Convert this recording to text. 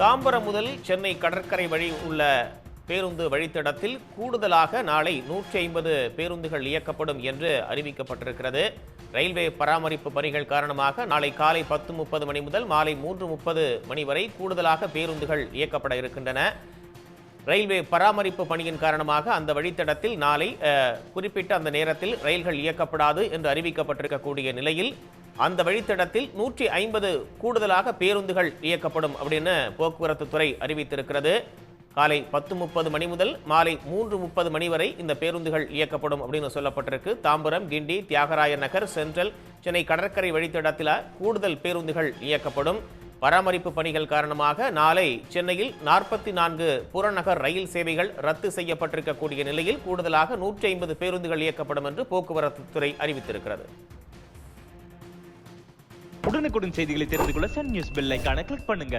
தாம்பரம் முதல் சென்னை கடற்கரை வழி உள்ள பேருந்து வழித்தடத்தில் கூடுதலாக நாளை நூற்றி ஐம்பது பேருந்துகள் இயக்கப்படும் என்று அறிவிக்கப்பட்டிருக்கிறது. ரயில்வே பராமரிப்பு பணிகள் காரணமாக நாளை காலை பத்து முப்பது மணி முதல் மாலை மூன்று முப்பது மணி வரை கூடுதலாக பேருந்துகள் இயக்கப்பட இருக்கின்றன. ரயில்வே பராமரிப்பு பணியின் காரணமாக அந்த வழித்தடத்தில் நாளை குறிப்பிட்ட அந்த நேரத்தில் ரயில்கள் இயக்கப்படாது என்று அறிவிக்கப்பட்டிருக்கக்கூடிய நிலையில் அந்த வழித்தடத்தில் நூற்றி ஐம்பது கூடுதலாக பேருந்துகள் இயக்கப்படும் அப்படின்னு போக்குவரத்து துறை அறிவித்திருக்கிறது. காலை பத்து முப்பது மணி முதல் மாலை மூன்று முப்பது மணி வரை இந்த பேருந்துகள் இயக்கப்படும் அப்படின்னு சொல்லப்பட்டிருக்கு. தாம்பரம் கிண்டி தியாகராய நகர் சென்ட்ரல் சென்னை கடற்கரை வழித்தடத்தில் கூடுதல் பேருந்துகள் இயக்கப்படும். பராமரிப்பு பணிகள் காரணமாக நாளை சென்னையில் நாற்பத்தி நான்கு புறநகர் ரயில் சேவைகள் ரத்து செய்யப்பட்டிருக்கக்கூடிய நிலையில் கூடுதலாக நூற்றி ஐம்பது பேருந்துகள் இயக்கப்படும் என்று போக்குவரத்து துறை அறிவித்திருக்கிறது. உடனுக்குடன் செய்திகளை தெரிந்து கொள்ள சன் நியூஸ் பெல் ஐகானை கிளிக் பண்ணுங்க.